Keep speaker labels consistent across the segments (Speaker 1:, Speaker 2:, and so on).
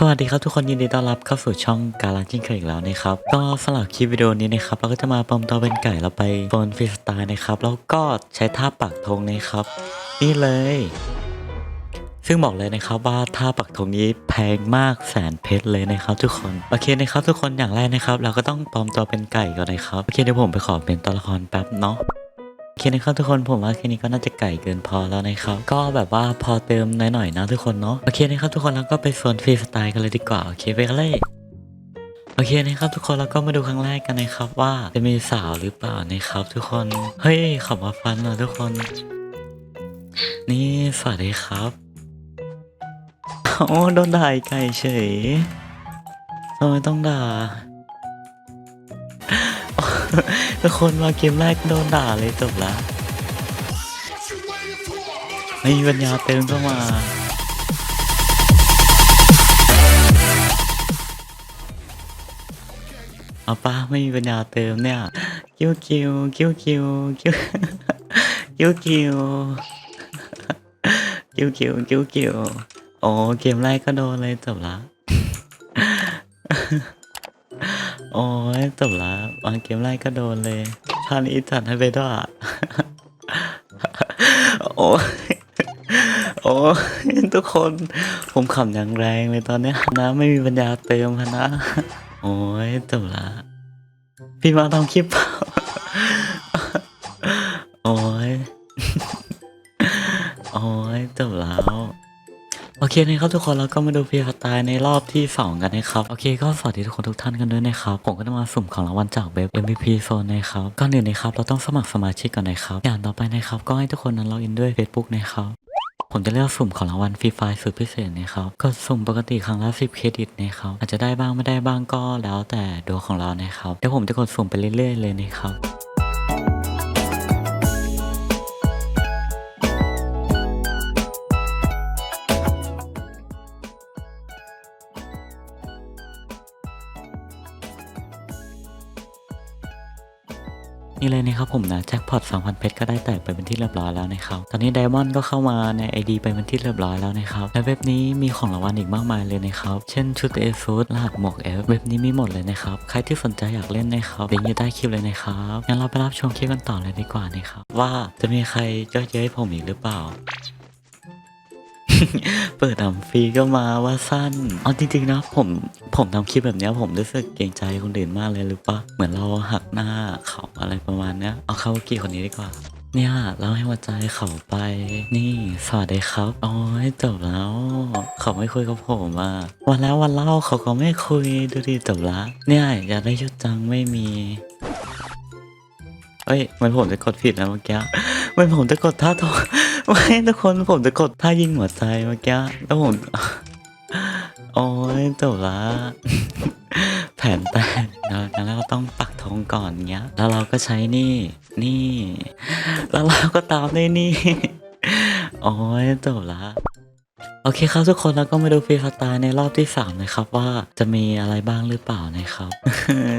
Speaker 1: สวัสดีครับทุกคนยินดีต้อนรับเข้าสู่ช่องการลันจิ้งเคยอีกแล้วนะครับก็สำหรับคลิปวิดีโอนี้นะครับเราก็จะมาปลอมตัวเป็นไก่เราไปโฟนฟรีสไตล์นะครับแล้วก็ใช้ท่าปักธงนะครับ นี่เลย ซึ่งบอกเลยนะครับว่าท่าปักธงนี้แพงมากแสนเพชรเลยนะครับ ทุกคนโอเคนะครับทุกคนอย่างแรกนะครับ เราก็ต้องปลอมตัวเป็นไก่ก่อนนะครับโอเคเดี๋ยวผมไปขอเป็นตัวละครแป๊บเนาะ เคนะครับทุกคนผมว่าแค่นี้ก็น่าจะไก่เกินพอแล้วนะครับ ก็แบบว่าพอเติมหน่อยๆนะทุกคนเนาะโอเคนะครับทุกคนแล้วก็ไปโซนฟรีสไตล์กันเลยดีกว่าโอเคไปกันเลยโอเคนะครับทุกคนแล้วก็มาดูครั้งแรกกันนะครับว่าจะมีสาวหรือเปล่านะครับ ทุกคนเฮ้ยขับมาฟันเหรอทุกคน นี่สวัสดีครับโอ้โดนด่าไก่เฉยทำไมต้องด่า ทุกคนมาเกมแรกโดนด่าเลยจบละไม่มีปัญญาเติมก็มาเอาป้าไม่มีปัญญาเติมเนี่ยกิ้วกิ้วกิ้วกิ้วกิ้วกิ้วกิ้วกิ้วกิ้วกิ้วกิ้วโอ้เกมแรกก็โดนเลยจบละ โอ้ยจบละวางเกมแรกก็โดนเลยท่านี้จัดให้ไปด้วยอะโอ้ยโอ้ยทุกคนผมขำอย่างแรงเลยตอนนี้นะไม่มีปัญญาเติมนะ โอ้ยจบละพี่มาทำคลิปเปล่าโอ้ยโอ้ยจบแล้ว โอเคนะครับทุกคนแล้วก็มาดูพีสไตล์ในรอบที่ 2 กันนะครับ โอเคก็สวัสดีทุกคนทุกท่านกันด้วยนะครับ ผมก็จะมาสุ่มของรางวัลจากเว็บ MVP Zone นะครับก่อนอื่นนะครับเราต้องสมัครสมาชิกก่อนนะครับอย่างต่อไปนะครับก็ให้ทุกคนนั้นล็อกอินด้วย Facebook นะครับผมจะเลือกสุ่มของรางวัลฟรีไฟล์สุดพิเศษนะครับก็สุ่มปกติครั้งละ10 เครดิตนะครับอาจจะได้บ้างไม่ได้บ้างก็แล้วแต่ดวงของเรานะครับเดี๋ยวผมจะกดสุ่มไปเรื่อยๆเลยนะครับ นี่เลยนะครับผมนะแจ็คพอต2,000เพชรก็ได้แตกไปเป็นที่เรียบร้อยแล้วนะครับตอนนี้ไดมอนด์ก็เข้ามาใน ID ไปเป็นที่เรียบร้อยแล้วนะครับและเว็บนี้มีของรางวัลอีกมากมายเลยนะครับ เช่นชุดเอซูดรหัสหมวกเอฟเว็บนี้มีหมดเลยนะครับ ใครที่สนใจอยากเล่นนะครับลิงก์อยู่ใต้คลิปเลยนะครับงั้นเราไปรับชมคลิปกันต่อเลยดีกว่านะครับว่าจะมีใครเย่อเย้ยผมอีกหรือเปล่า เปิดทำฟรีก็มาว่าสั้น เอาจริงๆนะผมผมทำคลิปแบบนี้ผมรู้สึกเกรงใจคนอื่นมากเลยหรือปะเหมือนเราหักหน้าเขาอะไรประมาณเนี้ยเอาเข้ากี่คนนี้ดีกว่าเนี่ยเราให้หัวใจเขาไป นี่สวัสดีครับโอ้ยจบแล้ว เขาไม่คุยกับผมอะวันแล้ววันเล่าเขาก็ไม่คุยดูดิจบละเนี่ยอยากได้ชุดจังไม่มี เอ้ยมันผมจะกดผิดนะเมื่อกี้มันผมจะกดท่าทองไม่ทุกคนผมจะกดท่ายิงหัวใจเมื่อกี้แล้วผมโอ้ยจบละแผนแตกนะงั้นเราต้องปักธงก่อนเงี้ย แล้วเราก็ใช้นี่ นี่ แล้วเราก็ตามด้วยนี่ โอ้ยจบละ อเคครับทุกคนแล้วก็มาดูฟรีสไตล์ในรอบที่ 3 นะครับ ว่าจะมีอะไรบ้างหรือเปล่านะครับ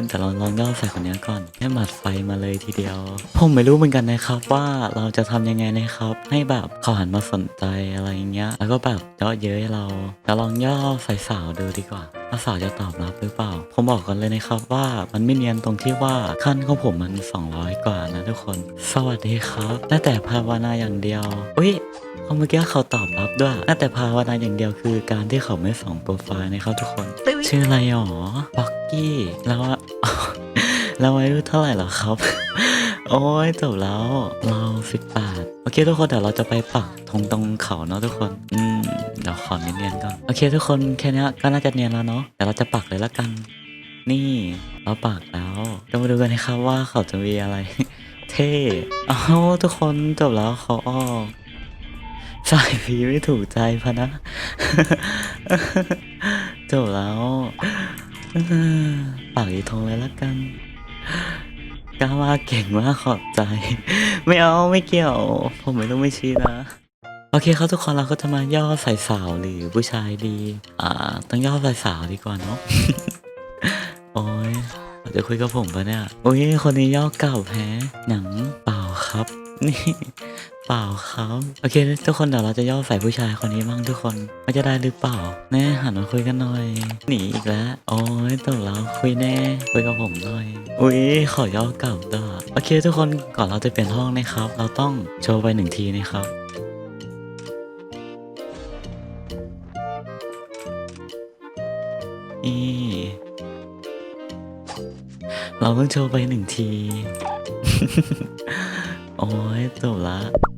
Speaker 1: แต่เราลองย่อใส่คนนี้ก่อนให้หมัดไฟมาเลยทีเดียว ผมไม่รู้เหมือนกันนะครับว่าเราจะทำยังไงนะครับ ให้แบบเขาหันมาสนใจอะไรอย่างเงี้ย แล้วก็แบบเยอะเย้ยเราจะลองย่อใส่สาวดูดีกว่าว่าสาวจะตอบรับหรือเปล่า ผมบอกกันเลยนะครับว่ามันไม่เนียนตรงที่ว่าขั้นของผมมัน 200 กว่านะทุกคน สวัสดีครับได้แต่ภาวนาอย่างเดียวอุ้ย เขาเมื่อกี้เขาตอบรับด้วยน่าแต่ภาวนาอย่างเดียวคือการที่เขาไม่ส่องโปรไฟล์นะครับทุกคน ชื่ออะไรหรอบ็อกกี้แล้วอะแล้วอายุเท่าไหร่เหรอครับ โอ้ยจบแล้วเราสิบแปดโอเคทุกคนเดี๋ยวเราจะไปปักธงตรงเขาเนาะทุกคน อืมเดี๋ยวขอเนียนๆก่อนโอเค ทุกคนแค่เนี้ยก็น่าจะเนียนแล้วเนาะเดี๋ยวเราจะปักเลยละกัน นี่ เราปักแล้วก็มาดูกันนะครับว่าเขาจะมีอะไร เท่เอ้าทุกคนจบแล้วเขาออก สายพีไม่ถูกใจพะนะ จบแล้วปากอีทงเลยละกันกล้ามาเก่งมากขอบใจ ไม่เอาไม่เกี่ยว ผมไม่ต้องไม่ชี้นะ โอเคครับทุกคนเราก็จะมาย่อใส่สาวหรือผู้ชายดี อ่า ต้องย่อใส่สาวดีกว่าเนาะโอ้ยเขาจะคุยกับผมปะเนี่ย โอ้ยคนนี้ย่อเก่าแพ้หนังเปล่าครับ นี่ เปล่าครับ โอเค ทุกคนเดี๋ยวเราจะย่อใส่ผู้ชายคนนี้บ้างทุกคนว่าจะได้หรือเปล่า แน่หันมาคุยกันหน่อย หนีอีกแล้ว โอ้ยตกแล้วคุยแน่คุยกับผมหน่อย อุ้ยขอย่อกลับด้วยโอเค ทุกคนก่อนเราจะเปลี่ยนห้องนะครับ เราต้องโชว์ไปหนึ่งทีนะครับนี่เราเพิ่งโชว์ไปหนึ่งที โอ้ยจบละโอ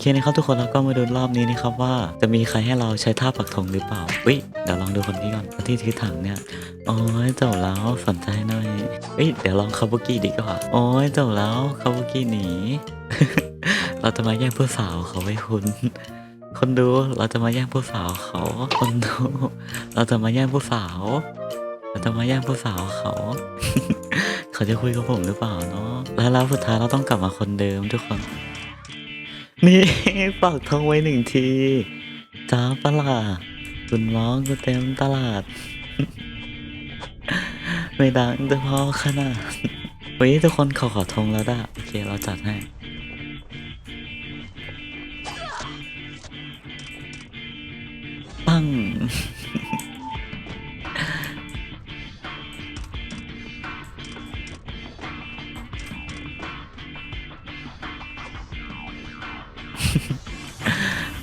Speaker 1: เคนะครับทุกคนแล้วก็มาดูรอบนี้นะครับว่าจะมีใครให้เราใช้ท่าปักธงหรือเปล่าวิเดี๋ยวลองดูคนนี้ก่อนคนที่ถือถังเนี่ยโอ้ยจบแล้วสนใจหน่อยเอ้ยเดี๋ยวลองคาบุกิดีกว่าโอ้ยจบแล้วคาบุกิหนีเราจะมาแย่งผู้สาวเขาไว้คุณ คนดูเราจะมาแย่งผู้สาวเขา คนดู เราจะมาแย่งผู้สาว เราจะมาแย่งผู้สาวเขา เขาจะคุยกับผมหรือเปล่าเนาะแล้วแล้วสุดท้ายเราต้องกลับมาคนเดิมทุกคน นี่ฝากทองไว้หนึ่งทีจ้าปะล่ะคุณร้องก็เต็มตลาด ไม่ดังแต่พอขนาดเฮ้ยทุกคนขอขอทงแล้วด่ะโอเคเราจัดให้ปัง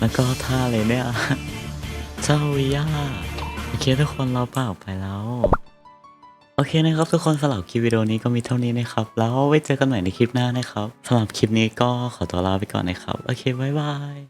Speaker 1: แล้วก็ท่าเลยเนี่ย เจ้าวิยาโอเคทุกคนเราเปล่าไปแล้ว โอเคนะครับทุกคนสำหรับคลิปวิดีโอนี้ก็มีเท่านี้นะครับ แล้วไว้เจอกันใหม่ในคลิปหน้านะครับสำหรับคลิปนี้ก็ขอตัวลาไปก่อนนะครับ โอเคบ๊ายบาย